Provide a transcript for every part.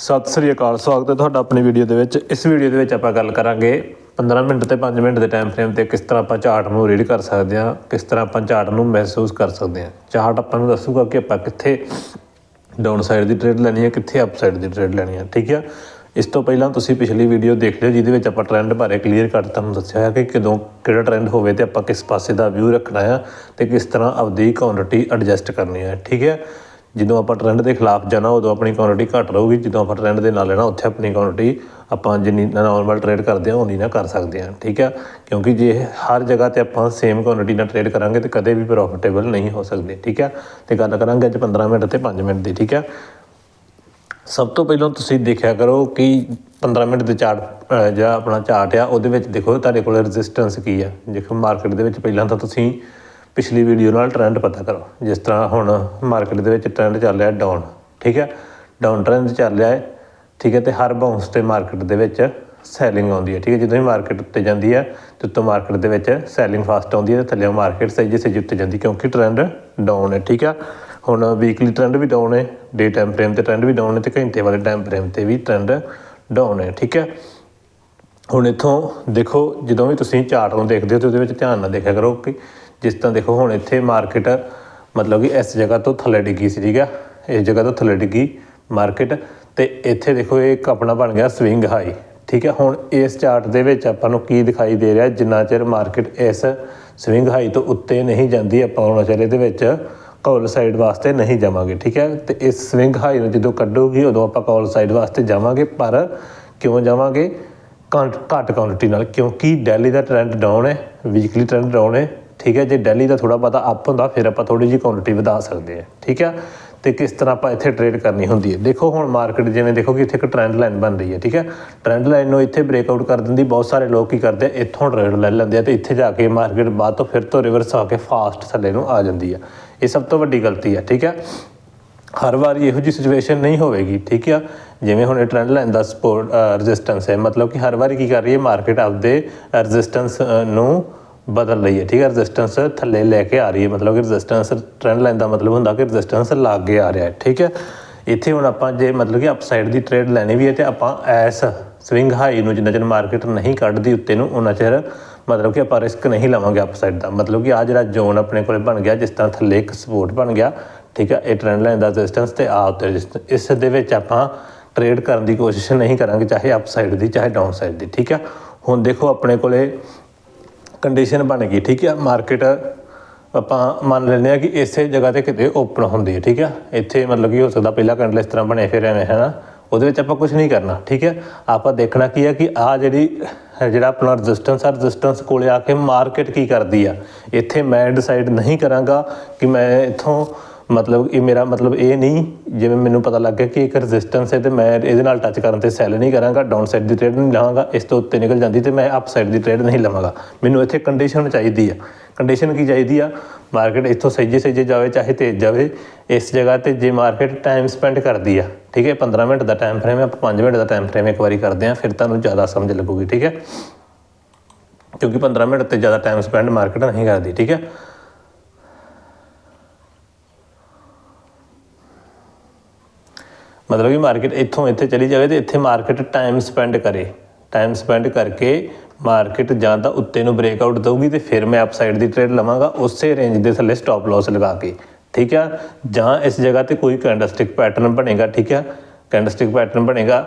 ਸਤਿ ਸ੍ਰੀ ਅਕਾਲ, ਸਵਾਗਤ ਹੈ ਤੁਹਾਡਾ ਆਪਣੀ ਵੀਡੀਓ ਦੇ ਵਿੱਚ। ਇਸ ਵੀਡੀਓ ਦੇ ਵਿੱਚ ਆਪਾਂ ਗੱਲ ਕਰਾਂਗੇ 15 ਮਿੰਟ ਤੇ 5 ਮਿੰਟ ਦੇ ਟਾਈਮ ਫਰੇਮ ਤੇ ਕਿਸ ਤਰ੍ਹਾਂ ਆਪਾਂ ਚਾਰਟ ਨੂੰ ਰੀਡ ਕਰ ਸਕਦੇ ਹਾਂ, ਕਿਸ ਤਰ੍ਹਾਂ ਆਪਾਂ ਚਾਰਟ ਨੂੰ ਮਹਿਸੂਸ ਕਰ ਸਕਦੇ ਹਾਂ। ਚਾਰਟ ਆਪਾਂ ਨੂੰ ਦੱਸੂਗਾ ਕਿ ਆਪਾਂ ਕਿੱਥੇ ਡਾਊਨ ਸਾਈਡ ਦੀ ਟ੍ਰੇਡ ਲੈਣੀ ਹੈ, ਕਿੱਥੇ ਅਪ ਸਾਈਡ ਦੀ ਟ੍ਰੇਡ ਲੈਣੀ ਹੈ, ਠੀਕ ਹੈ? ਇਸ ਤੋਂ ਪਹਿਲਾਂ ਤੁਸੀਂ ਪਿਛਲੀ ਵੀਡੀਓ ਦੇਖ ਲਿਓ, ਜਿਹਦੇ ਵਿੱਚ ਆਪਾਂ ਟ੍ਰੈਂਡ ਬਾਰੇ ਕਲੀਅਰ ਕੱਟ ਤੁਹਾਨੂੰ ਦੱਸਿਆ ਹੈ ਕਿ ਕਦੋਂ ਕਿਹੜਾ ਟ੍ਰੈਂਡ ਹੋਵੇ ਤੇ ਆਪਾਂ ਕਿਸ ਪਾਸੇ ਦਾ ਵਿਊ ਰੱਖਣਾ ਹੈ ਤੇ ਕਿਸ ਤਰ੍ਹਾਂ ਆਪਦੀ ਕੁਆਂਟੀਟੀ ਐਡਜਸਟ ਕਰਨੀ ਹੈ, ਠੀਕ ਹੈ? ਜਦੋਂ ਆਪਾਂ ਟ੍ਰੈਂਡ ਦੇ ਖਿਲਾਫ ਜਾਣਾ, ਉਦੋਂ ਆਪਣੀ ਕੁਆਂਟਿਟੀ ਘੱਟ ਰਹੂਗੀ। ਜਦੋਂ ਆਪਾਂ ਟ੍ਰੈਂਡ ਦੇ ਨਾਲ ਲੈਣਾ ਉੱਥੇ ਆਪਣੀ ਕੁਆਂਟੀਟੀ ਆਪਾਂ ਜਿੰਨੀ ਨਾਰਮਲ ਟ੍ਰੇਡ ਕਰਦੇ ਹਾਂ ਉਨੀ ਨਾ ਕਰ ਸਕਦੇ ਹਾਂ ਠੀਕ ਆ? ਕਿਉਂਕਿ ਜੇ ਹਰ ਜਗ੍ਹਾ ਤੇ ਆਪਾਂ ਸੇਮ ਕੁਆਂਟਿਟੀ ਨਾਲ ਟ੍ਰੇਡ ਕਰਾਂਗੇ, ਤੇ ਕਦੇ ਵੀ ਪ੍ਰੋਫਿਟੇਬਲ ਨਹੀਂ ਹੋ ਸਕਦੇ, ਠੀਕ ਹੈ ਤੇ ਗੱਲ ਕਰਾਂਗੇ ਅੱਜ 15 ਮਿੰਟ ਤੇ 5 ਮਿੰਟ ਦੀ, ਠੀਕ ਹੈ ਸਭ ਤੋਂ ਪਹਿਲਾਂ ਤੁਸੀਂ ਦੇਖਿਆ ਕਰੋ ਕਿ 15 ਮਿੰਟ ਦੇ ਚਾਰਟ ਜਿਹੜਾ ਆਪਣਾ ਚਾਰਟ ਆ, ਉਹਦੇ ਵਿੱਚ ਦੇਖੋ, ਤੁਹਾਡੇ ਕੋਲ ਰੈਜ਼ਿਸਟੈਂਸ ਕੀ ਆ? ਦੇਖੋ ਮਾਰਕੀਟ ਦੇ ਵਿੱਚ ਪਹਿਲਾਂ ਤਾਂ ਤੁਸੀਂ ਪਿਛਲੀ ਵੀਡੀਓ ਨਾਲ ਟ੍ਰੈਂਡ ਪਤਾ ਕਰੋ। ਜਿਸ ਤਰ੍ਹਾਂ ਹੁਣ ਮਾਰਕੀਟ ਦੇ ਵਿੱਚ ਟ੍ਰੈਂਡ ਚੱਲ ਰਿਹਾ ਡਾਊਨ ਠੀਕ ਹੈ? ਡਾਊਨ ਟ੍ਰੈਂਡ ਚੱਲ ਰਿਹਾ ਹੈ, ਠੀਕ ਹੈ? ਤੇ ਹਰ ਬਾਉਂਸ ਤੇ ਮਾਰਕੀਟ ਦੇ ਵਿੱਚ ਸੈਲਿੰਗ ਆਉਂਦੀ ਹੈ, ਠੀਕ ਹੈ? ਜਦੋਂ ਹੀ ਮਾਰਕੀਟ ਉੱਤੇ ਜਾਂਦੀ ਹੈ, ਤੇ ਉੱਤੋਂ ਮਾਰਕੀਟ ਦੇ ਵਿੱਚ ਸੈਲਿੰਗ ਫਾਸਟ ਆਉਂਦੀ ਹੈ ਤੇ ਥੱਲੇ ਮਾਰਕੀਟ ਸਹੀ ਜਿਹੇ ਉੱਤੇ ਜਾਂਦੀ ਕਿਉਂਕਿ ਟ੍ਰੈਂਡ ਡਾਊਨ ਹੈ, ਠੀਕ ਹੈ? ਹੁਣ ਵੀਕਲੀ ਟ੍ਰੈਂਡ ਵੀ ਡਾਊਨ ਹੈ ਡੇ ਟਾਈਮ ਫਰੇਮ ਤੇ ਟ੍ਰੈਂਡ ਵੀ ਡਾਊਨ ਹੈ ਤੇ ਘੰਟੇ ਵਾਲੇ ਟਾਈਮ ਫਰੇਮ ਤੇ ਵੀ ਟ੍ਰੈਂਡ ਡਾਊਨ ਹੈ, ਠੀਕ ਹੈ? ਹੁਣ ਇੱਥੋਂ ਦੇਖੋ, ਜਦੋਂ ਵੀ ਤੁਸੀਂ ਚਾਰਟ ਨੂੰ ਦੇਖਦੇ ਹੋ ਤੇ ਉਹਦੇ ਵਿੱਚ ਧਿਆਨ ਨਾਲ ਦੇਖਿਆ ਕਰੋ ਕਿ ਜਿਸ ਤਰ੍ਹਾਂ ਦੇਖੋ ਹੁਣ ਇੱਥੇ ਮਾਰਕੀਟ ਮਤਲਬ ਕਿ ਇਸ ਜਗ੍ਹਾ ਤੋਂ ਥੱਲੇ ਡਿੱਗੀ ਸੀ, ਠੀਕ ਹੈ ਇਸ ਜਗ੍ਹਾ ਤੋਂ ਥੱਲੇ ਡਿੱਗੀ ਮਾਰਕੀਟ ਤੇ ਇੱਥੇ ਦੇਖੋ ਇਹ ਇੱਕ ਆਪਣਾ ਬਣ ਗਿਆ ਸਵਿੰਗ ਹਾਈ ਠੀਕ ਹੈ ਹੁਣ ਇਸ ਚਾਰਟ ਦੇ ਵਿੱਚ ਆਪਾਂ ਨੂੰ ਕੀ ਦਿਖਾਈ ਦੇ ਰਿਹਾ? ਜਿੰਨਾ ਚਿਰ ਮਾਰਕੀਟ ਇਸ ਸਵਿੰਗ ਹਾਈ ਤੋਂ ਉੱਤੇ ਨਹੀਂ ਜਾਂਦੀ, ਆਪਾਂ ਉਹਨਾਂ ਚਿਰ ਇਹਦੇ ਵਿੱਚ ਕਾਲ ਸਾਈਡ ਵਾਸਤੇ ਨਹੀਂ ਜਾਵਾਂਗੇ, ਠੀਕ ਹੈ ਤੇ ਇਸ ਸਵਿੰਗ ਹਾਈ ਨੂੰ ਜਦੋਂ ਕੱਢੂਗੀ, ਉਦੋਂ ਆਪਾਂ ਕਾਲ ਸਾਈਡ ਵਾਸਤੇ ਜਾਵਾਂਗੇ, ਪਰ ਕਿਉਂ ਜਾਵਾਂਗੇ? ਘੱਟ ਘੱਟ ਕੁਆਂਟੀਟੀ ਨਾਲ, ਕਿਉਂਕਿ ਡੈਲੀ ਦਾ ਟ੍ਰੈਂਡ ਡਾਊਨ ਹੈ ਵੀਕਲੀ ਟ੍ਰੈਂਡ ਡਾਊਨ ਹੈ ਠੀਕ ਹੈ, ਜੇ ਡੈਲੀ ਦਾ ਥੋੜਾ ਬਹੁਤਾ ਅਪ ਹੁੰਦਾ, ਫਿਰ ਆਪਾਂ ਥੋੜੀ ਜਿਹੀ ਕੁਆਂਟੀਟੀ ਵਧਾ ਸਕਦੇ ਹਾਂ, ਠੀਕ ਹੈ। ਤੇ ਕਿਸ ਤਰ੍ਹਾਂ ਆਪਾਂ ਇੱਥੇ ਟ੍ਰੇਡ ਕਰਨੀ ਹੁੰਦੀ ਹੈ। ਦੇਖੋ ਹੁਣ ਮਾਰਕੀਟ ਜਿਵੇਂ ਦੇਖੋ ਕਿ ਇੱਥੇ ਇੱਕ ਟ੍ਰੈਂਡ ਲਾਈਨ ਬਣ ਰਹੀ ਹੈ, ਠੀਕ ਹੈ। ਟ੍ਰੈਂਡ ਲਾਈਨ ਨੂੰ ਇੱਥੇ ਬ੍ਰੇਕਆਊਟ ਕਰ ਦਿੰਦੀ, ਬਹੁਤ ਸਾਰੇ ਲੋਕ ਕੀ ਕਰਦੇ ਆ, ਇੱਥੋਂ ਟ੍ਰੇਡ ਲੈ ਲੈਂਦੇ ਆ ਤੇ ਇੱਥੇ ਜਾ ਕੇ ਮਾਰਕੀਟ ਬਾਅਦ ਤੋਂ ਫਿਰ ਤੋਂ ਰਿਵਰਸ ਆ ਕੇ ਫਾਸਟ ਥੱਲੇ ਨੂੰ ਆ ਜਾਂਦੀ ਹੈ। ਇਹ ਸਭ ਤੋਂ ਵੱਡੀ ਗਲਤੀ ਹੈ, ਠੀਕ ਹੈ। ਹਰ ਵਾਰੀ ਇਹੋ ਜੀ ਸਿਚੁਏਸ਼ਨ ਨਹੀਂ ਹੋਵੇਗੀ, ਠੀਕ ਆ ਜਿਵੇਂ ਹੁਣ ਇਹ ਟ੍ਰੈਂਡ ਲਾਈਨ ਦਾ ਸਪੋਰਟ ਰੈਜ਼ਿਸਟੈਂਸ ਹੈ, ਮਤਲਬ ਕਿ ਹਰ ਵਾਰੀ ਕੀ ਕਰ ਰਹੀ ਹੈ ਮਾਰਕੀਟ ਆਪਦੇ ਰੈਜ਼ਿਸਟੈਂਸ ਨੂੰ ਬਦਲ ਰਹੀ ਹੈ। ਠੀਕ ਹੈ ਰੈਜ਼ਿਸਟੈਂਸ ਥੱਲੇ ਲੈ ਕੇ ਆ ਰਹੀ ਹੈ। ਮਤਲਬ ਕਿ ਰੈਜ਼ਿਸਟੈਂਸ ਟ੍ਰੈਂਡ ਲਾਈਨ ਦਾ ਮਤਲਬ ਹੁੰਦਾ ਕਿ ਰੈਜ਼ਿਸਟੈਂਸ ਲਾਗੇ ਆ ਰਿਹਾ ਹੈ। ਠੀਕ ਹੈ, ਇੱਥੇ ਹੁਣ ਆਪਾਂ ਜੇ ਮਤਲਬ ਕਿ ਅਪਸਾਈਡ ਦੀ ਟ੍ਰੇਡ ਲੈਣੀ ਵੀ ਹੈ ਤੇ ਆਪਾਂ ਐਸ ਸਵਿੰਗ ਹਾਈ ਨੂੰ ਜਿੰਨਾ ਚਿਰ ਮਾਰਕੀਟ ਨਹੀਂ ਕੱਢਦੀ ਉੱਤੇ ਨੂੰ ਉਹਨਾਂ ਚਿਰ ਮਤਲਬ ਕਿ ਆਪਾਂ ਰਿਸਕ ਨਹੀਂ ਲਵਾਂਗੇ ਅਪਸਾਈਡ ਦਾ। ਮਤਲਬ ਕਿ ਆ ਜਿਹੜਾ ਜ਼ੋਨ ਆਪਣੇ ਕੋਲੇ ਬਣ ਗਿਆ, ਜਿਸ ਤਰ੍ਹਾਂ ਥੱਲੇ ਇੱਕ ਸਪੋਰਟ ਬਣ ਗਿਆ, ਠੀਕ ਹੈ, ਇਹ ਟ੍ਰੈਂਡ ਲਾਈਨ ਦਾ ਰੈਜ਼ਿਸਟੈਂਸ ਤੇ ਆ ਉੱਤੇ ਇਸ ਦੇ ਵਿੱਚ ਆਪਾਂ ਟ੍ਰੇਡ ਕਰਨ ਦੀ ਕੋਸ਼ਿਸ਼ ਨਹੀਂ ਕਰਾਂਗੇ, ਚਾਹੇ ਅਪਸਾਈਡ ਦੀ, ਚਾਹੇ ਡਾਊਨ ਸਾਈਡ ਦੀ। ਠੀਕ ਹੈ, ਹੁਣ ਦੇਖੋ ਆਪਣੇ ਕੋਲੇ ਕੰਡੀਸ਼ਨ ਬਣ ਗਈ, ਠੀਕ ਹੈ ਮਾਰਕੀਟ ਆਪਾਂ ਮੰਨ ਲੈਂਦੇ ਆ ਕਿ ਇਸੇ ਜਗ੍ਹਾ ਤੇ ਕਿਤੇ ਓਪਨ ਹੁੰਦੀ ਹੈ, ਠੀਕ ਹੈ ਇੱਥੇ ਮਤਲਬ ਕਿ ਹੋ ਸਕਦਾ ਪਹਿਲਾ ਕੈਂਡਲ ਇਸ ਤਰ੍ਹਾਂ ਬਣੇ, ਫਿਰ ਐਵੇਂ ਹੈ ਨਾ ਉਹਦੇ ਵਿੱਚ ਆਪਾਂ ਕੁਝ ਨਹੀਂ ਕਰਨਾ, ਠੀਕ ਹੈ ਆਪਾਂ ਦੇਖਣਾ ਕੀ ਹੈ ਕਿ ਆ ਜਿਹੜੀ, ਜਿਹੜਾ ਆਪਣਾ ਰੈਜ਼ਿਸਟੈਂਸ ਆ ਰੈਜ਼ਿਸਟੈਂਸ ਕੋਲੇ ਆ ਕੇ ਮਾਰਕੀਟ ਕੀ ਕਰਦੀ ਆ? ਇੱਥੇ ਮੈਂ ਡਿਸਾਈਡ ਨਹੀਂ ਕਰਾਂਗਾ ਕਿ ਮੈਂ ਇੱਥੋਂ ਮਤਲਬ ਇਹ ਮੇਰਾ ਮਤਲਬ ਇਹ ਨਹੀਂ ਜਿਵੇਂ ਮੈਨੂੰ ਪਤਾ ਲੱਗ ਗਿਆ ਕਿ ਇੱਕ ਰੈਜ਼ਿਸਟੈਂਸ ਹੈ ਤੇ ਮੈਂ ਇਹਦੇ ਨਾਲ ਟੱਚ ਕਰਨ ਤੇ ਸੈਲ ਨਹੀਂ ਕਰਾਂਗਾ ਡਾਊਨ ਸਾਈਡ ਦੀ ਟ੍ਰੇਡ ਨਹੀਂ ਲਵਾਂਗਾ, ਇਸ ਤੋਂ ਉੱਤੇ ਨਿਕਲ ਜਾਂਦੀ ਤੇ ਮੈਂ ਅਪ ਸਾਈਡ ਦੀ ਟ੍ਰੇਡ ਨਹੀਂ ਲਵਾਂਗਾ। ਮੈਨੂੰ ਇੱਥੇ ਕੰਡੀਸ਼ਨ ਚਾਹੀਦੀ ਆ। ਕੰਡੀਸ਼ਨ ਕੀ ਚਾਹੀਦੀ ਆ? ਮਾਰਕੀਟ ਇੱਥੋਂ ਸਹਿਜੇ ਸਹਿਜੇ ਜਾਵੇ, ਚਾਹੇ ਤੇਜ਼ ਜਾਵੇ, ਇਸ ਜਗ੍ਹਾ ਤੇ ਜੇ ਮਾਰਕੀਟ ਟਾਈਮ ਸਪੈਂਡ ਕਰਦੀ ਆ, ਠੀਕ ਹੈ 15 ਮਿੰਟ ਦਾ ਟਾਈਮ ਫਰੇਮ ਹੈ ਆਪਾਂ 5 ਮਿੰਟ ਦਾ ਟਾਈਮ ਫਰੇਮ ਇੱਕ ਵਾਰੀ ਕਰਦੇ ਆ ਫਿਰ ਤੁਹਾਨੂੰ ਜ਼ਿਆਦਾ ਸਮਝ ਲੱਗੂਗੀ, ਠੀਕ ਹੈ। ਕਿਉਂਕਿ 15 ਮਿੰਟ ਤੇ ਜ਼ਿਆਦਾ ਟਾਈਮ ਸਪੈਂਡ ਮਾਰਕੀਟ ਨਹੀਂ ਕਰਦੀ, ਠੀਕ ਹੈ। ਮਤਲਬ ਕਿ ਮਾਰਕੀਟ ਇੱਥੋਂ ਇੱਥੇ ਚਲੀ ਜਾਵੇ ਤੇ ਇੱਥੇ ਮਾਰਕੀਟ ਟਾਈਮ ਸਪੈਂਡ ਕਰੇ। ਟਾਈਮ ਸਪੈਂਡ ਕਰਕੇ ਮਾਰਕੀਟ ਜਾਂ ਤਾਂ ਉੱਤੇ ਨੂੰ ਬ੍ਰੇਕ ਆਊਟ ਦਊਗੀ ਤੇ ਫਿਰ ਮੈਂ ਅਪਸਾਈਡ ਦੀ ਟ੍ਰੇਡ ਲਵਾਂਗਾ, ਉਸੇ ਰੇਂਜ ਦੇ ਥੱਲੇ ਸਟਾਪ ਲਾਸ ਲਗਾ ਕੇ। ਠੀਕ ਆ? ਜਾਂ ਇਸ ਜਗ੍ਹਾ ਤੇ ਕੋਈ ਕੈਂਡਲਸਟਿਕ ਪੈਟਰਨ ਬਣੇਗਾ, ਠੀਕ ਆ? ਕੈਂਡਲਸਟਿਕ ਪੈਟਰਨ ਬਣੇਗਾ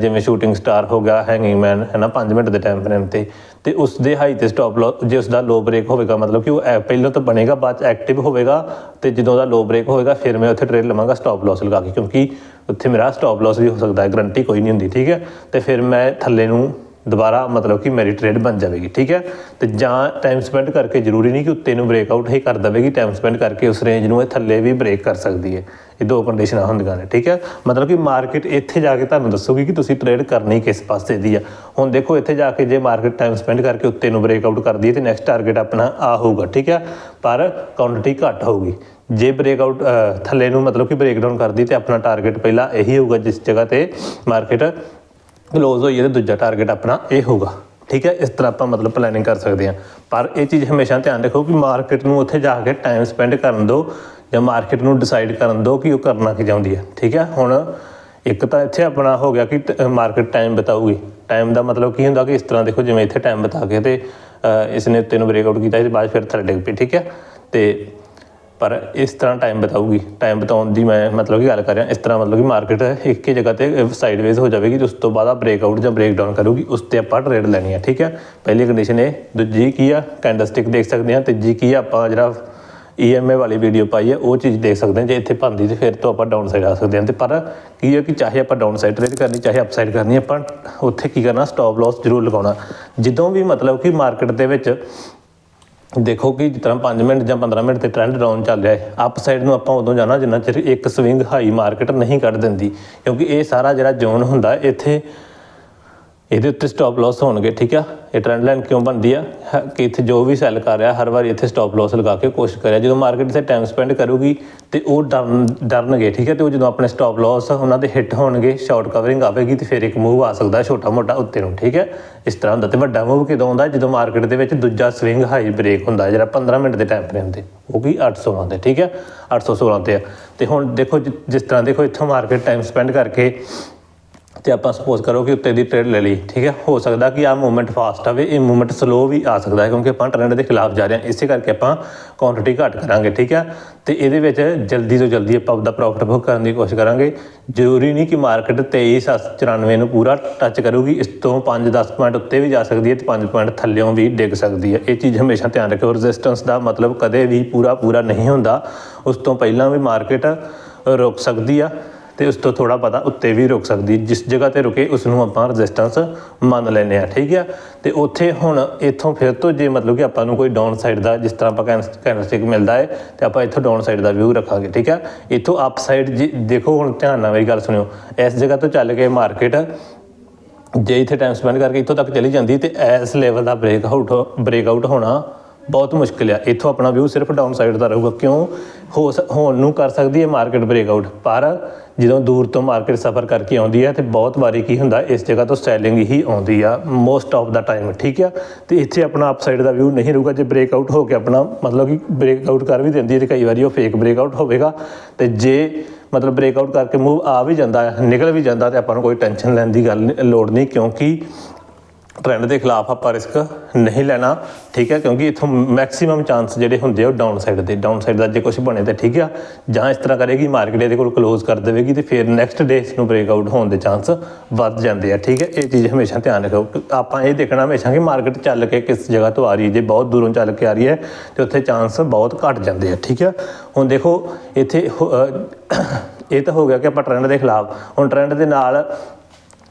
ਜਿਵੇਂ ਸ਼ੂਟਿੰਗ ਸਟਾਰ ਹੋ ਗਿਆ ਹੈਂਗਿੰਗ ਮੈਨ ਹੈ ਨਾ 5 ਮਿੰਟ ਦੇ ਟਾਈਮ ਫਰੇਮ ਤੇ। ਤੇ ਉਸ ਦੇ ਹਾਈ ਤੇ ਸਟਾਪ ਲਾਸ ਜੇ ਉਸ ਦਾ ਲੋ ਬ੍ਰੇਕ ਹੋਵੇਗਾ, ਮਤਲਬ ਕਿ ਉਹ ਐ- ਪਹਿਲਾਂ ਤਾਂ ਬਣੇਗਾ, ਬਾਅਦ ਚ ਐਕਟਿਵ ਹੋਵੇਗਾ, ਤੇ ਜਦੋਂ ਦਾ ਲੋ ਬ੍ਰੇਕ ਹੋਵੇਗਾ, ਫਿਰ ਮੈਂ ਉੱਥੇ ਟ੍ਰੇਡ ਲਵਾਂਗਾ ਸਟਾਪ ਲਾਸ ਲਗਾ ਕੇ, ਕਿਉਂਕਿ ਉੱਥੇ ਮੇਰਾ ਸਟਾਪ ਲਾਸ ਵੀ ਹੋ ਸਕਦਾ ਹੈ ਗਰੰਟੀ ਕੋਈ ਨਹੀਂ ਹੁੰਦੀ, ਠੀਕ ਹੈ? ਤੇ ਫਿਰ ਮੈਂ ਥੱਲੇ ਨੂੰ ਦੁਬਾਰਾ ਮਤਲਬ ਕਿ ਮੇਰੀ ਟ੍ਰੇਡ ਬਣ ਜਾਵੇਗੀ, ਠੀਕ ਹੈ? ਤੇ ਜਾਂ ਟਾਈਮ ਸਪੈਂਡ ਕਰਕੇ ਜ਼ਰੂਰੀ ਨਹੀਂ ਕਿ ਉੱਤੇ ਨੂੰ ਬ੍ਰੇਕ ਆਊਟ ਹੀ ਕਰ ਦੇਵੇਗੀ ਟਾਈਮ ਸਪੈਂਡ ਕਰਕੇ ਉਸ ਰੇਂਜ ਨੂੰ ਇਹ ਥੱਲੇ ਵੀ ਬ੍ਰੇਕ ਕਰ ਸਕਦੀ ਹੈ। ਇਹ ਦੋ ਕੰਡੀਸ਼ਨਾਂ ਹੁੰਦੀਆਂ ਨੇ, ਠੀਕ ਹੈ? ਮਤਲਬ ਕਿ ਮਾਰਕੀਟ ਇੱਥੇ ਜਾ ਕੇ ਤੁਹਾਨੂੰ ਦੱਸੂਗੀ ਕਿ ਤੁਸੀਂ ਟ੍ਰੇਡ ਕਰਨੀ ਕਿਸ ਪਾਸੇ ਦੀ ਆ। ਹੁਣ ਦੇਖੋ, ਇੱਥੇ ਜਾ ਕੇ ਜੇ ਮਾਰਕੀਟ ਟਾਈਮ ਸਪੈਂਡ ਕਰਕੇ ਉੱਤੇ ਨੂੰ ਬ੍ਰੇਕ ਆਊਟ ਕਰਦੀ ਹੈ ਤੇ ਨੈਕਸਟ ਟਾਰਗੇਟ ਆਪਣਾ ਆ ਹੋਊਗਾ, ਠੀਕ ਹੈ? ਪਰ ਕੁਆਂਟੀਟੀ ਘੱਟ ਹੋਊਗੀ। ਜੇ ਬ੍ਰੇਕ ਆਊਟ ਥੱਲੇ ਨੂੰ ਮਤਲਬ ਕਿ ਬ੍ਰੇਕਡਾਊਨ ਕਰਦੀ ਤੇ ਆਪਣਾ ਟਾਰਗੇਟ ਪਹਿਲਾਂ ਇਹੀ ਹੋਊਗਾ ਜਿਸ ਜਗ੍ਹਾ ਤੇ ਮਾਰਕੀਟ ਕਲੋਜ਼ ਹੋਈਏ ਹੈ ਤੇ ਦੂਜਾ ਟਾਰਗੇਟ ਆਪਣਾ ਇਹ ਹੋਊਗਾ। ਠੀਕ ਹੈ? ਇਸ ਤਰ੍ਹਾਂ ਆਪਾਂ ਮਤਲਬ ਪਲੈਨਿੰਗ ਕਰ ਸਕਦੇ ਹਾਂ। ਪਰ ਇਹ ਚੀਜ਼ ਹਮੇਸ਼ਾ ਧਿਆਨ ਰੱਖੋ ਕਿ ਮਾਰਕੀਟ ਨੂੰ ਉੱਥੇ ਜਾ ਕੇ ਟਾਈਮ ਸਪੈਂਡ ਕਰਨ ਦਿਓ ਜਾਂ ਮਾਰਕੀਟ ਨੂੰ ਡਿਸਾਈਡ ਕਰਨ ਦਿਓ ਕਿ ਉਹ ਕਰਨਾ ਕੀ ਚਾਹੁੰਦੀ ਹੈ। ਠੀਕ ਹੈ? ਹੁਣ ਇੱਕ ਤਾਂ ਇੱਥੇ ਆਪਣਾ ਹੋ ਗਿਆ ਕਿ ਮਾਰਕੀਟ ਟਾਈਮ ਬਤਾਊਗੀ। ਟਾਈਮ ਦਾ ਮਤਲਬ ਕੀ ਹੁੰਦਾ ਕਿ ਇਸ ਤਰ੍ਹਾਂ ਦੇਖੋ ਜਿਵੇਂ ਇੱਥੇ ਟਾਈਮ ਬਤਾ ਕੇ ਤੇ ਇਸ ਨੇ ਤੈਨੂੰ ਨੂੰ ਬ੍ਰੇਕਆਊਟ ਕੀਤਾ ਇਹਦੇ ਬਾਅਦ ਫਿਰ ਥੱਲੇ ਡਿੱਗ ਪਈ। ਠੀਕ ਹੈ? ਤੇ ਪਰ ਇਸ ਤਰ੍ਹਾਂ ਟਾਈਮ ਬਤਾਊਗੀ। ਟਾਈਮ ਬਤਾਉਣ ਦੀ ਮੈਂ ਮਤਲਬ ਕਿ ਗੱਲ ਕਰ ਰਿਹਾ, ਇਸ ਤਰ੍ਹਾਂ ਮਤਲਬ ਕਿ ਮਾਰਕੀਟ ਇੱਕ ਹੀ ਜਗ੍ਹਾ ਤੇ ਸਾਈਡਵੇਜ਼ ਹੋ ਜਾਵੇਗੀ, ਤੇ ਉਸ ਤੋਂ ਬਾਅਦ ਆ ਬ੍ਰੇਕਆਊਟ ਜਾਂ ਬ੍ਰੇਕ ਡਾਊਨ ਕਰੂਗੀ, ਉਸ ਤੇ ਆਪਾਂ ਟ੍ਰੇਡ ਲੈਣੀ ਹੈ ਠੀਕ ਹੈ ਪਹਿਲੀ ਕੰਡੀਸ਼ਨ ਇਹ। ਦੂਜੀ ਕੀ ਆ? ਕੈਂਡਲਸਟਿਕ ਦੇਖ ਸਕਦੇ ਹਾਂ ਤੀਜੀ ਕੀ ਆ? ਆਪਾਂ ਜਿਹੜਾ EMA ਵਾਲੀ ਵੀਡੀਓ ਪਾਈ ਹੈ ਉਹ ਚੀਜ਼ ਦੇਖ ਸਕਦੇ ਹਾਂ ਜੇ ਇੱਥੇ ਭੰਦੀ ਤੇ ਫਿਰ ਤੋਂ ਆਪਾਂ ਡਾਊਨ ਸਾਈਡ ਆ ਸਕਦੇ ਹਾਂ ਤੇ ਪਰ ਕੀ ਹੈ ਕਿ ਚਾਹੇ ਆਪਾਂ ਡਾਊਨ ਸਾਈਡ ਟ੍ਰੇਡ ਕਰਨੀ, ਚਾਹੇ ਅਪ ਸਾਈਡ ਕਰਨੀ, ਆਪਾਂ ਉੱਥੇ ਕੀ ਕਰਨਾ ਸਟਾਪ ਲਾਸ ਜ਼ਰੂਰ ਲਗਾਉਣਾ। ਜਦੋਂ ਵੀ ਮਤਲਬ ਕਿ ਮਾਰਕੀਟ ਦੇ ਵਿੱਚ ਦੇਖੋ ਕਿ ਜਿਸ ਤਰ੍ਹਾਂ 5 ਮਿੰਟ ਜਾਂ 15 ਮਿੰਟ ਤੇ ਟ੍ਰੈਂਡ ਡਾਊਨ ਚੱਲ ਰਿਹਾ ਹੈ ਅਪ ਸਾਈਡ ਨੂੰ ਆਪਾਂ ਉਦੋਂ ਜਾਣਾ ਜਿੰਨਾ ਚਿਰ ਇੱਕ ਸਵਿੰਗ ਹਾਈ ਮਾਰਕੀਟ ਨਹੀਂ ਕੱਢ ਦਿੰਦੀ, ਕਿਉਂਕਿ ਇਹ ਸਾਰਾ ਜਿਹੜਾ ਜ਼ੋਨ ਹੁੰਦਾ, ਇੱਥੇ ਇਹਦੇ ਉੱਤੇ ਸਟਾਪ ਲਾਸ ਹੋਣਗੇ, ਠੀਕ ਆ? ਇਹ ਟ੍ਰੈਂਡ ਲਾਈਨ ਕਿਉਂ ਬਣਦੀ ਆ? ਕਿ ਇੱਥੇ ਜੋ ਵੀ ਸੈੱਲ ਕਰ ਰਿਹਾ, ਹਰ ਵਾਰੀ ਇੱਥੇ ਸਟਾਪ ਲਾਸ ਲਗਾ ਕੇ ਕੋਸ਼ਿਸ਼ ਕਰਿਆ ਜਦੋਂ ਮਾਰਕੀਟ ਇੱਥੇ ਟਾਈਮ ਸਪੈਂਡ ਕਰੂਗੀ, ਤੇ ਉਹ ਡਰਨ, ਡਰਨਗੇ, ਠੀਕ ਹੈ ਤੇ ਉਹ ਜਦੋਂ ਆਪਣੇ ਸਟਾਪ ਲਾਸ ਉਹਨਾਂ ਦੇ ਹਿੱਟ ਹੋਣਗੇ ਸ਼ਾਰਟ ਕਵਰਿੰਗ ਆਵੇਗੀ, ਤੇ ਫਿਰ ਇੱਕ ਮੂਵ ਆ ਸਕਦਾ ਛੋਟਾ ਮੋਟਾ ਉੱਤੇ ਨੂੰ, ਠੀਕ ਹੈ ਇਸ ਤਰ੍ਹਾਂ ਹੁੰਦਾ। ਤੇ ਵੱਡਾ ਮੂਵ ਕਿਦੋਂ ਆਉਂਦਾ ਜਦੋਂ ਮਾਰਕੀਟ ਦੇ ਵਿੱਚ ਦੂਜਾ ਸਵਿੰਗ ਹਾਈ ਬ੍ਰੇਕ ਹੁੰਦਾ, ਜਿਹੜਾ 15 ਮਿੰਟ ਦੇ ਟਾਈਮ ਫਰੇਮ ਤੇ। ਉਹ ਵੀ 816 ਦੇ, ਠੀਕ ਹੈ 816 ਤੇ ਆ। ਤੇ ਹੁਣ ਦੇਖੋ ਜਿਸ ਤਰ੍ਹਾਂ ਦੇਖੋ, ਇੱਥੋਂ ਮਾਰਕੀਟ ਟਾਈਮ ਸਪੈਂਡ ਕਰਕੇ ਤੇ ਆਪਾਂ ਸਪੋਜ਼ ਕਰੋ ਕਿ ਉੱਤੇ ਦੀ ਟ੍ਰੇਡ ਲੈ ਲਈ, ਠੀਕ ਹੈ? ਹੋ ਸਕਦਾ ਕਿ ਆ ਮੂਵਮੈਂਟ ਫਾਸਟ ਆਵੇ, ਇਹ ਮੂਵਮੈਂਟ ਸਲੋ ਵੀ ਆ ਸਕਦਾ ਹੈ, ਕਿਉਂਕਿ ਆਪਾਂ ਟ੍ਰੈਂਡ ਦੇ ਖਿਲਾਫ ਜਾ ਰਹੇ ਹਾਂ। ਇਸੇ ਕਰਕੇ ਆਪਾਂ ਕੁਆਂਟੀਟੀ ਘੱਟ ਕਰਾਂਗੇ, ਠੀਕ ਹੈ? ਤੇ ਇਹਦੇ ਵਿੱਚ ਜਲਦੀ ਤੋਂ ਜਲਦੀ ਆਪਾਂ ਆਪਦਾ ਪ੍ਰੋਫਿਟ ਬੁੱਕ ਕਰਨ ਦੀ ਕੋਸ਼ਿਸ਼ ਕਰਾਂਗੇ। ਜ਼ਰੂਰੀ ਨਹੀਂ ਕਿ ਮਾਰਕੀਟ 2394 ਨੂੰ ਪੂਰਾ ਟੱਚ ਕਰੂਗੀ, ਇਸ ਤੋਂ 5-10 ਪੁਆਇੰਟ ਉੱਤੇ ਵੀ ਜਾ ਸਕਦੀ ਹੈ ਤੇ 5 ਪੁਆਇੰਟ ਥੱਲੇੋਂ ਵੀ ਡਿੱਗ ਸਕਦੀ ਹੈ। ਇਹ ਚੀਜ਼ ਹਮੇਸ਼ਾ ਧਿਆਨ ਰੱਖਿਓ। ਰੈਜ਼ਿਸਟੈਂਸ ਦਾ ਮਤਲਬ ਕਦੇ ਵੀ ਪੂਰਾ ਪੂਰਾ ਨਹੀਂ ਹੁੰਦਾ। ਉਸ ਤੋਂ ਪਹਿਲਾਂ ਵੀ ਮਾਰਕੀਟ ਰੁਕ ਸਕਦੀ ਆ। ਤੇ ਉਸ ਤੋਂ ਥੋੜਾ ਪਤਾ ਉੱਤੇ ਵੀ ਰੁਕ ਸਕਦੀ, ਜਿਸ ਜਗ੍ਹਾ ਤੇ ਰੁਕੇ ਉਸ ਨੂੰ ਆਪਾਂ ਰੈਜ਼ਿਸਟੈਂਸ ਮੰਨ ਲੈਂਦੇ ਆ ਠੀਕ ਆ ਤੇ ਉੱਥੇ ਹੁਣ ਇੱਥੋਂ ਫਿਰ ਤੋਂ ਜੇ ਮਤਲਬ ਕਿ ਆਪਾਂ ਨੂੰ ਕੋਈ ਡਾਊਨ ਸਾਈਡ ਦਾ ਜਿਸ ਤਰ੍ਹਾਂ ਆਪਾਂ ਕੈਂਡਲਸਟਿਕ ਮਿਲਦਾ ਹੈ, ਤੇ ਆਪਾਂ ਇੱਥੋਂ ਡਾਊਨ ਸਾਈਡ ਦਾ ਵਿਊ ਰੱਖਾਂਗੇ, ਠੀਕ ਆ ਇੱਥੋਂ ਅਪ ਸਾਈਡ ਦੇਖੋ ਹੁਣ ਧਿਆਨ ਨਾਲ ਮੇਰੀ ਗੱਲ ਸੁਣਿਓ, ਇਸ ਜਗ੍ਹਾ ਤੋਂ ਚੱਲ ਕੇ ਮਾਰਕੀਟ ਜੇ ਇੱਥੇ ਟਾਈਮ ਸਪੈਂਡ ਕਰਕੇ ਇੱਥੋਂ ਤੱਕ ਚਲੀ ਜਾਂਦੀ ਤੇ ਇਸ ਲੈਵਲ ਦਾ ਬ੍ਰੇਕ ਆਊਟ ਬ੍ਰੇਕ ਆਊਟ ਹੋਣਾ ਬਹੁਤ ਮੁਸ਼ਕਿਲ ਆ। ਇੱਥੋਂ ਆਪਣਾ ਵਿਊ ਸਿਰਫ ਡਾਊਨ ਸਾਈਡ ਦਾ ਰਹੂਗਾ। ਕਿਉਂ? ਹੋ ਸ- ਹੋਣ ਨੂੰ ਕਰ ਸਕਦੀ ਹੈ ਮਾਰਕੀਟ ਬ੍ਰੇਕ ਆਊਟ ਪਰ ਜਦੋਂ ਦੂਰ ਤੋਂ ਮਾਰਕੀਟ ਸਫਰ ਕਰਕੇ ਆਉਂਦੀ ਹੈ ਤੇ ਬਹੁਤ ਵਾਰੀ ਕੀ ਹੁੰਦਾ, ਇਸ ਜਗ੍ਹਾ ਤੋਂ ਸੈਲਿੰਗ ਹੀ ਆਉਂਦੀ ਆ। ਮੋਸਟ ਆਫ ਦਾ ਟਾਈਮ ਠੀਕ ਆ? ਤੇ ਇੱਥੇ ਆਪਣਾ ਅਪਸਾਈਡ ਦਾ ਵਿਊ ਨਹੀਂ ਰਹੂਗਾ। ਜੇ ਬ੍ਰੇਕ ਆਊਟ ਹੋ ਕੇ ਆਪਣਾ, ਮਤਲਬ ਕਿ ਬ੍ਰੇਕ ਆਊਟ ਕਰ ਵੀ ਦਿੰਦੀ ਹੈ ਤੇ ਕਈ ਵਾਰੀ ਉਹ ਫੇਕ ਬ੍ਰੇਕ ਆਊਟ ਹੋਵੇਗਾ। ਤੇ ਜੇ ਮਤਲਬ ਬ੍ਰੇਕਆਊਟ ਕਰਕੇ ਮੂਵ ਆ ਵੀ ਜਾਂਦਾ, ਨਿਕਲ ਵੀ ਜਾਂਦਾ ਤੇ ਆਪਾਂ ਨੂੰ ਕੋਈ ਟੈਨਸ਼ਨ ਲੈਣ ਦੀ ਗੱਲ ਲੋੜ ਨਹੀਂ। ਕਿਉਂਕਿ ਟ੍ਰੈਂਡ ਦੇ ਖਿਲਾਫ ਆਪਾਂ ਰਿਸਕ ਨਹੀਂ ਲੈਣਾ, ਠੀਕ ਹੈ? ਕਿਉਂਕਿ ਇਥੋਂ ਮੈਕਸਿਮਮ ਚਾਂਸ ਜਿਹੜੇ ਹੁੰਦੇ ਆ ਉਹ ਡਾਊਨ ਸਾਈਡ ਦੇ ਡਾਊਨ ਸਾਈਡ ਦਾ ਜੇ ਕੁਝ ਬਣੇ ਤਾਂ ਠੀਕ ਆ। ਜਾਂ ਇਸ ਤਰ੍ਹਾਂ ਕਰੇਗੀ ਮਾਰਕੀਟ ਇਹਦੇ ਕੋਲ ਕਲੋਜ਼ ਕਰ ਦੇਵੇਗੀ ਤੇ ਫਿਰ ਨੈਕਸਟ ਡੇ ਇਸ ਨੂੰ ਬ੍ਰੇਕਆਊਟ ਹੋਣ ਦੇ ਚਾਂਸ ਵੱਧ ਜਾਂਦੇ ਆ, ਠੀਕ ਹੈ? ਇਹ ਚੀਜ਼ ਹਮੇਸ਼ਾ ਧਿਆਨ ਰੱਖੋ ਆਪਾਂ ਇਹ ਦੇਖਣਾ ਹਮੇਸ਼ਾ ਕਿ ਮਾਰਕੀਟ ਚੱਲ ਕੇ ਕਿਸ ਜਗ੍ਹਾ ਤੋਂ ਆ ਰਹੀ ਹੈ। ਜੇ ਬਹੁਤ ਦੂਰੋਂ ਚੱਲ ਕੇ ਆ ਰਹੀ ਹੈ, ਤੇ ਉੱਥੇ ਚਾਂਸ ਬਹੁਤ ਘਟ ਜਾਂਦੇ ਆ, ਠੀਕ ਹੈ? ਹੁਣ ਦੇਖੋ, ਇੱਥੇ ਇਹ ਤਾਂ ਹੋ ਗਿਆ ਕਿ ਆਪਾਂ ਟ੍ਰੈਂਡ ਦੇ ਖਿਲਾਫ। ਹੁਣ ਟ੍ਰੈਂਡ ਦੇ ਨਾਲ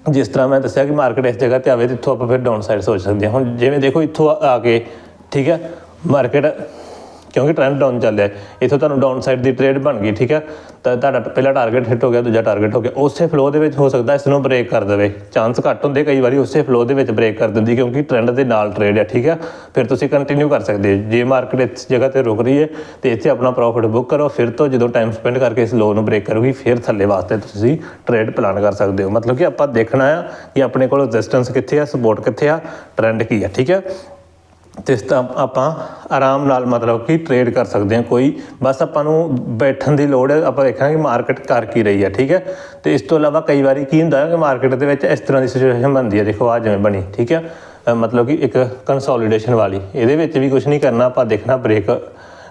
ਜਿਸ ਤਰ੍ਹਾਂ ਮੈਂ ਦੱਸਿਆ ਕਿ ਮਾਰਕੀਟ ਇਸ ਜਗ੍ਹਾ ਤੇ ਆਵੇ, ਤੇ ਇੱਥੋਂ ਆਪਾਂ ਫਿਰ ਡਾਊਨ ਸਾਈਡ ਸੋਚ ਸਕਦੇ ਹਾਂ। ਹੁਣ ਜਿਵੇਂ ਦੇਖੋ, ਇੱਥੋਂ ਆ ਆ ਕੇ, ਠੀਕ ਹੈ ਮਾਰਕੀਟ ਕਿਉਂਕਿ ਟ੍ਰੈਂਡ ਡਾਊਨ ਚੱਲ ਰਿਹਾ ਹੈ, ਇੱਥੋਂ ਤੁਹਾਨੂੰ ਡਾਊਨ ਸਾਈਡ ਦੀ ਟ੍ਰੇਡ ਬਣ ਗਈ ਠੀਕ ਹੈ? ਤਾਂ ਤੁਹਾਡਾ ਪਹਿਲਾ ਟਾਰਗੇਟ ਹਿੱਟ ਹੋ ਗਿਆ ਦੂਜਾ ਟਾਰਗੇਟ ਹੋ ਗਿਆ। ਉਸੇ ਫਲੋ ਦੇ ਵਿੱਚ ਹੋ ਸਕਦਾ ਇਸ ਨੂੰ ਬ੍ਰੇਕ ਕਰ ਦੇਵੇ। ਚਾਂਸ ਘੱਟ ਹੁੰਦੇ ਕਈ ਵਾਰੀ ਉਸੇ ਫਲੋ ਦੇ ਵਿੱਚ ਬ੍ਰੇਕ ਕਰ ਦਿੰਦੀ ਕਿਉਂਕਿ ਟ੍ਰੈਂਡ ਦੇ ਨਾਲ ਟ੍ਰੇਡ ਹੈ ਠੀਕ ਹੈ? ਫਿਰ ਤੁਸੀਂ ਕੰਟੀਨਿਊ ਕਰ ਸਕਦੇ ਹੋ। ਜੇ ਮਾਰਕੀਟ ਇਸ ਜਗ੍ਹਾ ਤੇ ਰੁਕ ਰਹੀ ਹੈ ਤੇ ਇੱਥੇ ਆਪਣਾ ਪ੍ਰੋਫਿਟ ਬੁੱਕ ਕਰੋ। ਫਿਰ ਤੋਂ ਜਦੋਂ ਟਾਈਮ ਸਪੈਂਡ ਕਰਕੇ ਇਸ ਲੋ ਨੂੰ ਬ੍ਰੇਕ ਕਰੂਗੀ ਫਿਰ ਥੱਲੇ ਵਾਸਤੇ ਤੁਸੀਂ ਟ੍ਰੇਡ ਪਲਾਨ ਕਰ ਸਕਦੇ ਹੋ। ਮਤਲਬ ਕਿ ਆਪਾਂ ਦੇਖਣਾ ਆ ਕਿ ਆਪਣੇ ਕੋਲ ਰੈਜ਼ਿਸਟੈਂਸ ਕਿੱਥੇ ਆ ਸਪੋਰਟ ਕਿੱਥੇ ਆ ਟ੍ਰੈਂਡ ਕੀ ਆ ਠੀਕ ਹੈ? ਤੇ ਇਸ ਤਰ੍ਹਾਂ ਆਪਾਂ ਆਰਾਮ ਨਾਲ ਮਤਲਬ ਕਿ ਟ੍ਰੇਡ ਕਰ ਸਕਦੇ ਹਾਂ ਕੋਈ। ਬਸ ਆਪਾਂ ਨੂੰ ਬੈਠਣ ਦੀ ਲੋੜ ਹੈ, ਆਪਾਂ ਦੇਖਾਂਗੇ ਮਾਰਕੀਟ ਕਰ ਕੀ ਰਹੀ ਹੈ, ਠੀਕ ਹੈ? ਤੇ ਇਸ ਤੋਂ ਇਲਾਵਾ ਕਈ ਵਾਰੀ ਕੀ ਹੁੰਦਾ ਹੈ ਕਿ ਮਾਰਕੀਟ ਦੇ ਵਿੱਚ ਇਸ ਤਰ੍ਹਾਂ ਦੀ ਸਿਚੁਏਸ਼ਨ ਬਣਦੀ ਹੈ, ਦੇਖੋ ਆ ਜਿਵੇਂ ਬਣੀ, ਠੀਕ ਹੈ? ਮਤਲਬ ਕਿ ਇੱਕ ਕੰਸੋਲੀਡੇਸ਼ਨ ਵਾਲੀ, ਇਹਦੇ ਵਿੱਚ ਵੀ ਕੁਝ ਨਹੀਂ ਕਰਨਾ, ਆਪਾਂ ਦੇਖਣਾ ਬ੍ਰੇਕ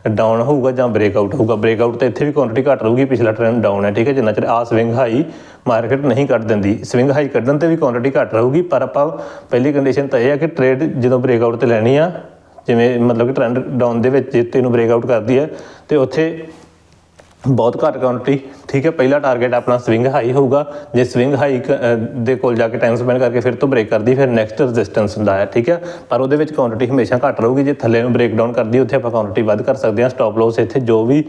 ਡਾਊਨ ਹੋਊਗਾ ਜਾਂ ਬ੍ਰੇਕ ਆਊਟ ਹੋਊਗਾ। ਬ੍ਰੇਕ ਆਊਟ ਤੇ ਇੱਥੇ ਵੀ ਕੁਆਂਟੀਟੀ ਘਟ ਰਹੂਗੀ, ਪਿਛਲਾ ਟ੍ਰੈਂਡ ਡਾਊਨ ਹੈ, ਠੀਕ ਹੈ ਜਿੰਨਾ ਚਿਰ ਆ ਸਵਿੰਗ ਹਾਈ ਮਾਰਕੀਟ ਨਹੀਂ ਕੱਢ ਦਿੰਦੀ। ਸਵਿੰਗ ਹਾਈ ਕੱਢਣ ਤੇ ਵੀ ਕੁਆਂਟੀਟੀ ਘਟ ਰਹੂਗੀ, ਪਰ ਆਪਾਂ ਪਹਿਲੀ ਕੰਡੀਸ਼ਨ ਤਾਂ ਇਹ ਹੈ ਕਿ ਟ੍ਰੇਡ ਜਦੋਂ ਬ੍ਰੇਕ ਆਊਟ ਤੇ ਲੈਣੀ ਆ, ਜਿਵੇਂ ਮਤਲਬ ਕਿ ਟ੍ਰੈਂਡ ਡਾਊਨ ਦੇ ਵਿੱਚ ਜੇ ਤੈਨੂੰ ਬ੍ਰੇਕ ਆਊਟ ਕਰਦੀ ਹੈ, ਤੇ ਉੱਥੇ ਬਹੁਤ ਘੱਟ ਕੁਆਂਟੀਟੀ ਠੀਕ ਹੈ, ਪਹਿਲਾ ਟਾਰਗੇਟ ਆਪਣਾ ਸਵਿੰਗ ਹਾਈ ਹੋਊਗਾ, ਜੇ ਸਵਿੰਗ ਹਾਈ ਦੇ ਕੋਲ ਜਾ ਕੇ ਟਾਈਮ ਸਪੈਂਡ ਕਰਕੇ ਫਿਰ ਤੋਂ ਬ੍ਰੇਕ ਕਰਦੀ, ਫਿਰ ਨੈਕਸਟ ਰੈਜ਼ਿਸਟੈਂਸ ਹੁੰਦਾ ਹੈ, ਠੀਕ ਹੈ, ਪਰ ਉਹਦੇ ਵਿੱਚ ਕੁਆਂਟੀਟੀ ਹਮੇਸ਼ਾ ਘੱਟ ਰਹੂਗੀ, ਜੇ ਥੱਲੇ ਨੂੰ ਬ੍ਰੇਕ ਡਾਊਨ ਕਰਦੀ, ਉੱਥੇ ਆਪਾਂ ਕੁਆਂਟੀਟੀ ਵੱਧ ਕਰ ਸਕਦੇ ਹਾਂ ਸਟਾਪ ਲਾਸ ਇੱਥੇ ਜੋ ਵੀ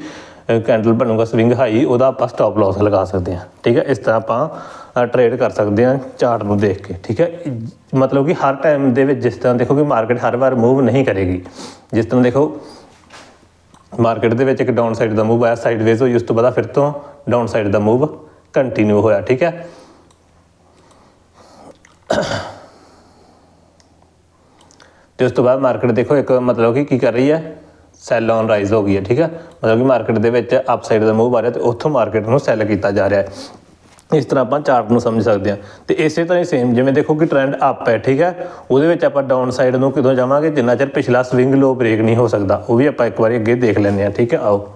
ਕੈਂਡਲ ਬਣੂਗਾ ਸਵਿੰਗ ਹਾਈ ਉਹਦਾ ਆਪਾਂ ਸਟਾਪ ਲਾਸ ਲਗਾ ਸਕਦੇ ਹਾਂ, ਠੀਕ ਹੈ, ਇਸ ਤਰ੍ਹਾਂ ਆਪਾਂ ਟ੍ਰੇਡ ਕਰ ਸਕਦੇ ਹਾਂ ਚਾਰਟ ਨੂੰ ਦੇਖ ਕੇ, ਠੀਕ ਹੈ, ਮਤਲਬ ਕਿ ਹਰ ਟਾਈਮ ਦੇ ਵਿੱਚ ਜਿਸ ਤਰ੍ਹਾਂ ਦੇਖੋ ਕਿ ਮਾਰਕੀਟ ਹਰ ਵਾਰ ਮੂਵ ਨਹੀਂ ਕਰੇਗੀ, ਜਿਸ ਤਰ੍ਹਾਂ ਦੇਖੋ ਮਾਰਕੀਟ ਦੇ ਵਿੱਚ ਇੱਕ ਡਾਊਨ ਸਾਈਡ ਦਾ ਮੂਵ ਆਇਆ ਸਾਈਡਵੇਜ਼ ਹੋਈ, ਉਸ ਤੋਂ ਬਾਅਦ ਫਿਰ ਤੋਂ ਡਾਊਨ ਸਾਈਡ ਦਾ ਮੂਵ ਕੰਟੀਨਿਊ ਹੋਇਆ, ਠੀਕ ਹੈ? ਤੇ ਉਸ ਤੋਂ ਬਾਅਦ ਮਾਰਕੀਟ ਦੇਖੋ ਇੱਕ ਮਤਲਬ ਕਿ ਕੀ ਕਰ ਰਹੀ ਹੈ? ਸੈਲ ਔਨ ਰਾਈਜ਼ ਹੋ ਗਈ ਹੈ, ਠੀਕ ਹੈ? ਮਤਲਬ ਕਿ ਮਾਰਕੀਟ ਦੇ ਵਿੱਚ ਅਪ ਸਾਈਡ ਦਾ ਮੂਵ ਆ ਰਿਹਾ ਤੇ ਉੱਥੋਂ ਮਾਰਕੀਟ ਨੂੰ ਸੈਲ ਕੀਤਾ ਜਾ ਰਿਹਾ ਹੈ। ਇਸ ਤਰ੍ਹਾਂ ਆਪਾਂ ਚਾਰਟ ਨੂੰ ਸਮਝ ਸਕਦੇ ਹਾਂ। ਤੇ ਇਸੇ ਤਰ੍ਹਾਂ ਹੀ ਸੇਮ ਜਿਵੇਂ ਦੇਖੋ ਕਿ ਟ੍ਰੈਂਡ ਅਪ ਹੈ, ਠੀਕ ਹੈ? ਉਹਦੇ ਵਿੱਚ ਆਪਾਂ ਡਾਊਨ ਸਾਈਡ ਨੂੰ ਕਿਦੋਂ ਜਾਵਾਂਗੇ? ਜਿੰਨਾ ਚਿਰ ਪਿਛਲਾ ਸਵਿੰਗ ਲੋ ਬ੍ਰੇਕ ਨਹੀਂ ਹੋ ਸਕਦਾ। ਉਹ ਵੀ ਆਪਾਂ ਇੱਕ ਵਾਰੀ ਅੱਗੇ ਦੇਖ ਲੈਂਦੇ ਹਾਂ, ਠੀਕ ਹੈ? ਆਓ।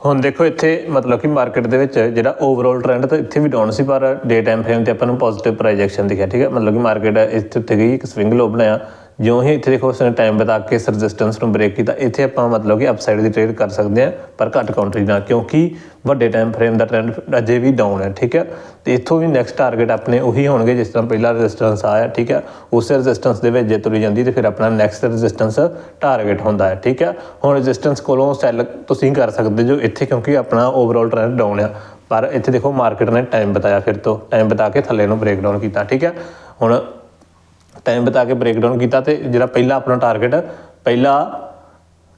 ਹੁਣ ਦੇਖੋ ਇੱਥੇ ਮਤਲਬ ਕਿ ਮਾਰਕੀਟ ਦੇ ਵਿੱਚ ਜਿਹੜਾ ਓਵਰਆਲ ਟ੍ਰੈਂਡ ਤਾਂ ਇੱਥੇ ਵੀ ਡਾਊਨ ਸੀ, ਪਰ ਡੇ ਟਾਈਮ ਫਰੇਮ ਤੇ ਆਪਾਂ ਨੂੰ ਪੋਜ਼ਿਟਿਵ ਪ੍ਰੋਜੈਕਸ਼ਨ ਦਿਖਿਆ, ਠੀਕ ਹੈ? ਮਤਲਬ ਕਿ ਮਾਰਕੀਟ ਇੱਥੇ ਉੱਤੇ ਗਈ, ਇੱਕ ਸਵਿੰਗ ਲੋ ਬਣਾਇਆ। ਜਿਉਂ ਹੀ ਇੱਥੇ ਦੇਖੋ ਉਸਨੇ ਟਾਈਮ ਬਤਾ ਕੇ ਇਸ ਰੈਜ਼ਿਸਟੈਂਸ ਨੂੰ ਬ੍ਰੇਕ ਕੀਤਾ, ਇੱਥੇ ਆਪਾਂ ਮਤਲਬ ਕਿ ਅਪਸਾਈਡ ਦੀ ਟ੍ਰੇਡ ਕਰ ਸਕਦੇ ਹਾਂ, ਪਰ ਘੱਟ ਕਾਊਂਟਰੀ ਨਾਲ, ਕਿਉਂਕਿ ਵੱਡੇ ਟਾਈਮ ਫਰੇਮ ਦਾ ਟ੍ਰੈਂਡ ਅਜੇ ਵੀ ਡਾਊਨ ਹੈ, ਠੀਕ ਹੈ? ਤੇ ਇੱਥੋਂ ਵੀ ਨੈਕਸਟ ਟਾਰਗੇਟ ਆਪਣੇ ਉਹੀ ਹੋਣਗੇ, ਜਿਸ ਤਰ੍ਹਾਂ ਪਹਿਲਾ ਰੈਜ਼ਿਸਟੈਂਸ ਆਇਆ, ਠੀਕ ਹੈ? ਉਸ ਰੈਜ਼ਿਸਟੈਂਸ ਦੇ ਵਿੱਚ ਜੇ ਤੁਰੀ ਜਾਂਦੀ, ਤੇ ਫਿਰ ਆਪਣਾ ਨੈਕਸਟ ਰੈਜ਼ਿਸਟੈਂਸ ਟਾਰਗੇਟ ਹੁੰਦਾ ਹੈ, ਠੀਕ ਹੈ? ਹੁਣ ਰੈਜ਼ਿਸਟੈਂਸ ਕੋਲੋਂ ਸੈਲ ਤੁਸੀਂ ਕਰ ਸਕਦੇ ਜੋ ਇੱਥੇ, ਕਿਉਂਕਿ ਆਪਣਾ ਓਵਰਆਲ ਟ੍ਰੈਂਡ ਡਾਊਨ ਆ। ਪਰ ਇੱਥੇ ਦੇਖੋ ਮਾਰਕੀਟ ਨੇ ਟਾਈਮ ਬਤਾਇਆ ਫਿਰ ਤੋਂ ਟਾਈਮ ਬਤਾ ਕੇ ਥੱਲੇ ਨੂੰ ਬ੍ਰੇਕ ਡਾਊਨ ਕੀਤਾ, ਠੀਕ ਹੈ? ਹੁਣ ਟਾਈਮ ਬਤਾ ਕੇ ਬ੍ਰੇਕ ਡਾਊਨ ਕੀਤਾ ਤੇ ਜਿਹੜਾ ਪਹਿਲਾ ਆਪਣਾ ਟਾਰਗੇਟ ਪਹਿਲਾ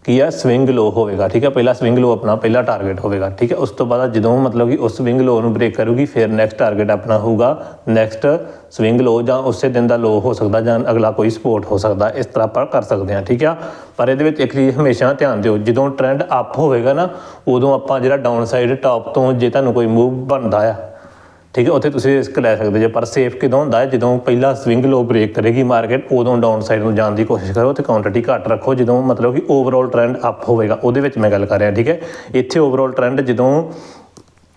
ਕੀ ਆ ਸਵਿੰਗ ਲੋ ਹੋਵੇਗਾ, ਠੀਕ ਹੈ ਪਹਿਲਾ ਸਵਿੰਗ ਲੋ ਆਪਣਾ, ਪਹਿਲਾ ਟਾਰਗੇਟ ਹੋਵੇਗਾ, ਠੀਕ ਹੈ ਉਸ ਤੋਂ ਬਾਅਦ ਜਦੋਂ ਮਤਲਬ ਕਿ ਉਸ ਸਵਿੰਗ ਲੋ ਨੂੰ ਬ੍ਰੇਕ ਕਰੂਗੀ, ਫਿਰ ਨੈਕਸਟ ਟਾਰਗੇਟ ਆਪਣਾ ਹੋਊਗਾ ਨੈਕਸਟ ਸਵਿੰਗ ਲੋ ਜਾਂ ਉਸੇ ਦਿਨ ਦਾ ਲੋ ਹੋ ਸਕਦਾ ਜਾਂ ਅਗਲਾ ਕੋਈ ਸਪੋਰਟ ਹੋ ਸਕਦਾ, ਇਸ ਤਰ੍ਹਾਂ ਆਪਾਂ ਕਰ ਸਕਦੇ ਹਾਂ, ਠੀਕ ਆ? ਪਰ ਇਹਦੇ ਵਿੱਚ ਇੱਕ ਚੀਜ਼ ਹਮੇਸ਼ਾ ਧਿਆਨ ਦਿਓ, ਜਦੋਂ ਟ੍ਰੈਂਡ ਅਪ ਹੋਵੇਗਾ ਨਾ, ਉਦੋਂ ਆਪਾਂ ਜਿਹੜਾ ਡਾਊਨ ਸਾਈਡ ਟਾਪ ਤੋਂ ਜੇ ਤੁਹਾਨੂੰ ਕੋਈ ਮੂਵ ਬਣਦਾ ਆ ਠੀਕ ਹੈ ਉੱਥੇ ਤੁਸੀਂ ਰਿਸਕ ਲੈ ਸਕਦੇ ਜੇ ਪਰ ਸੇਫ ਕਿਦੋਂ ਹੁੰਦਾ ਹੈ? ਜਦੋਂ ਪਹਿਲਾ ਸਵਿੰਗ ਲੋ ਬ੍ਰੇਕ ਕਰੇਗੀ ਮਾਰਕੀਟ ਉਦੋਂ ਡਾਊਨ ਸਾਈਡ ਨੂੰ ਜਾਣ ਦੀ ਕੋਸ਼ਿਸ਼ ਕਰੋ ਤੇ ਕੁਆਂਟੀਟੀ ਘੱਟ ਰੱਖੋ ਜਦੋਂ ਮਤਲਬ ਕਿ ਓਵਰਆਲ ਟ੍ਰੈਂਡ ਅਪ ਹੋਵੇਗਾ। ਉਹਦੇ ਵਿੱਚ ਮੈਂ ਗੱਲ ਕਰ ਰਿਹਾ ਠੀਕ ਹੈ? ਇੱਥੇ ਓਵਰਆਲ ਟ੍ਰੈਂਡ ਜਦੋਂ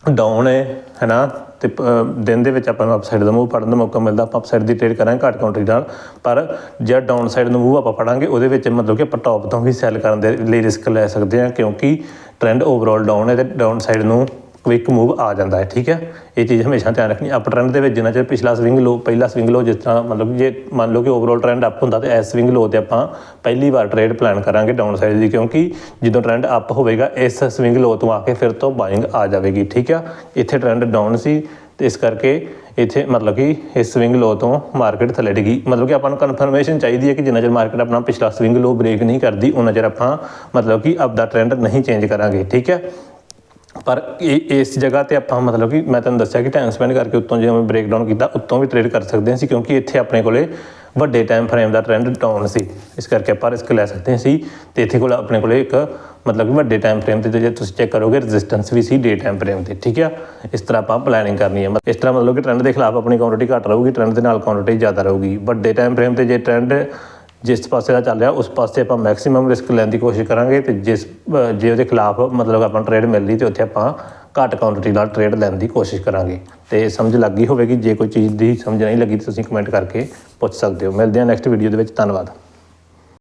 ਡਾਊਨ ਹੈ ਹੈਨਾ? ਤੇ ਅ, ਦਿਨ ਦੇ ਵਿੱਚ ਆਪਾਂ ਨੂੰ ਅਪਸਾਈਡ ਦਾ ਮੂਵ ਫੜਨ ਦਾ ਮੌਕਾ ਮਿਲਦਾ ਆਪਾਂ ਅਪਸਾਈਡ ਦੀ ਟ੍ਰੇਡ ਕਰਾਂਗੇ ਘੱਟ ਕਾਊਂਟਰੀ ਨਾਲ ਪਰ ਜੇ ਡਾਊਨ ਸਾਈਡ ਨੂੰ ਮੂਵ ਆਪਾਂ ਫੜਾਂਗੇ ਉਹਦੇ ਵਿੱਚ ਮਤਲਬ ਕਿ ਆਪਾਂ ਟੌਪ ਤੋਂ ਵੀ ਸੈਲ ਕਰਨ ਦੇ ਲਈ ਰਿਸਕ ਲੈ ਸਕਦੇ ਹਾਂ ਕਿਉਂਕਿ ਟ੍ਰੈਂਡ ਓਵਰਆਲ ਡਾਊਨ ਹੈ ਤੇ ਡਾਊਨ ਸਾਈਡ ਨੂੰ ਕੁਇਕ ਮੂਵ ਆ ਜਾਂਦਾ ਹੈ, ਠੀਕ ਹੈ? ਇਹ ਚੀਜ਼ ਹਮੇਸ਼ਾ ਧਿਆਨ ਰੱਖਣੀ। ਅਪ ਟ੍ਰੈਂਡ ਦੇ ਵਿੱਚ ਜਿੰਨਾ ਚਿਰ ਪਿਛਲਾ ਸਵਿੰਗ ਲੋ ਪਹਿਲਾ ਸਵਿੰਗ ਲੋ ਜਿਸ ਤਰ੍ਹਾਂ ਮਤਲਬ ਜੇ ਮੰਨ ਲਓ ਕਿ ਓਵਰਆਲ ਟ੍ਰੈਂਡ ਅਪ ਹੁੰਦਾ, ਤੇ ਇਸ ਸਵਿੰਗ ਲੋ ਤੇ ਆਪਾਂ ਪਹਿਲੀ ਵਾਰ ਟ੍ਰੇਡ ਪਲਾਨ ਕਰਾਂਗੇ ਡਾਊਨ ਸਾਈਡ ਦੀ, ਕਿਉਂਕਿ ਜਦੋਂ ਟ੍ਰੈਂਡ ਅਪ ਹੋਵੇਗਾ, ਇਸ ਸਵਿੰਗ ਲੋ ਤੋਂ ਆ ਕੇ ਫਿਰ ਤੋਂ ਬਾਇੰਗ ਆ ਜਾਵੇਗੀ, ਠੀਕ ਆ ਇੱਥੇ ਟ੍ਰੈਂਡ ਡਾਊਨ ਸੀ, ਤੇ ਇਸ ਕਰਕੇ ਇੱਥੇ ਮਤਲਬ ਕਿ ਇਸ ਸਵਿੰਗ ਲੋ ਤੋਂ ਮਾਰਕੀਟ ਥੱਲੇ ਡਿੱਗੀ। ਮਤਲਬ ਕਿ ਆਪਾਂ ਨੂੰ ਕਨਫਰਮੇਸ਼ਨ ਚਾਹੀਦੀ ਹੈ ਕਿ ਜਿੰਨਾ ਚਿਰ ਮਾਰਕੀਟ ਆਪਣਾ ਪਿਛਲਾ ਸਵਿੰਗ ਲੋ ਬ੍ਰੇਕ ਨਹੀਂ ਕਰਦੀ ਉਹਨਾਂ ਚਿਰ ਆਪਾਂ ਮਤਲਬ ਕਿ ਆਪਦਾ ਟ੍ਰੈਂਡ ਨਹੀਂ ਚੇਂਜ ਕਰਾਂਗੇ, ਠੀਕ ਹੈ? ਪਰ ਇਹ ਇਸ ਜਗ੍ਹਾ ਤੇ ਆਪਾਂ ਮਤਲਬ ਕਿ ਮੈਂ ਤੁਹਾਨੂੰ ਦੱਸਿਆ ਕਿ ਟਾਈਮ ਸਪੈਂਡ ਕਰਕੇ ਉੱਤੋਂ ਜਿਵੇਂ ਬ੍ਰੇਕਡਾਊਨ ਕੀਤਾ, ਉੱਤੋਂ ਵੀ ਟ੍ਰੇਡ ਕਰ ਸਕਦੇ ਸੀ ਕਿਉਂਕਿ ਇੱਥੇ ਆਪਣੇ ਕੋਲੇ ਵੱਡੇ ਟਾਈਮ ਫਰੇਮ ਦਾ ਟ੍ਰੈਂਡ ਡਾਊਨ ਸੀ। ਇਸ ਕਰਕੇ ਆਪਾਂ ਰਿਸਕ ਲੈ ਸਕਦੇ ਸੀ ਤੇ ਇੱਥੇ ਕੋਲ ਆਪਣੇ ਕੋਲੇ ਇੱਕ ਮਤਲਬ ਕਿ ਵੱਡੇ ਟਾਈਮ ਫਰੇਮ ਤੇ ਜੇ ਤੁਸੀਂ ਚੈੱਕ ਕਰੋਗੇ ਰੈਜ਼ਿਸਟੈਂਸ ਵੀ ਸੀ ਡੇ ਟਾਈਮ ਫਰੇਮ ਤੇ, ਠੀਕ ਆ? ਇਸ ਤਰ੍ਹਾਂ ਆਪਾਂ ਪਲੈਨਿੰਗ ਕਰਨੀ ਹੈ। ਇਸ ਤਰ੍ਹਾਂ ਮਤਲਬ ਕਿ ਟ੍ਰੈਂਡ ਦੇ ਖਿਲਾਫ ਆਪਣੀ ਕੁਆਂਟੀਟੀ ਘੱਟ ਰਹੂਗੀ ਟ੍ਰੈਂਡ ਦੇ ਨਾਲ ਕੁਆਂਟੀਟੀ ਜ਼ਿਆਦਾ ਰਹੂਗੀ। ਵੱਡੇ ਟਾਈਮ ਫਰੇਮ ਤੇ ਜੇ ਟ੍ਰੈਂਡ ਜਿਸ ਪਾਸੇ ਦਾ ਚੱਲ ਰਿਹਾ, ਉਸ ਪਾਸੇ ਆਪਾਂ ਮੈਕਸਿਮਮ ਰਿਸਕ ਲੈਣ ਦੀ ਕੋਸ਼ਿਸ਼ ਕਰਾਂਗੇ ਤੇ ਜਿਸ ਜੇ ਉਹਦੇ ਖਿਲਾਫ ਮਤਲਬ ਆਪਾਂ ਟ੍ਰੇਡ ਮਿਲ ਰਹੀ ਤੇ ਉੱਥੇ ਆਪਾਂ ਘੱਟ ਕੁਆਂਟੀਟੀ ਨਾਲ ਟ੍ਰੇਡ ਲੈਣ ਦੀ ਕੋਸ਼ਿਸ਼ ਕਰਾਂਗੇ। ਤੇ ਸਮਝ ਲੱਗ ਗਈ ਹੋਵੇਗੀ, ਜੇ ਕੋਈ ਚੀਜ਼ ਦੀ ਸਮਝ ਨਹੀਂ ਲੱਗੀ ਤਾਂ ਤੁਸੀਂ ਕਮੈਂਟ ਕਰਕੇ ਪੁੱਛ ਸਕਦੇ ਹੋ। ਮਿਲਦੇ ਹਾਂ ਨੈਕਸਟ ਵੀਡੀਓ ਦੇ ਵਿੱਚ। ਧੰਨਵਾਦ।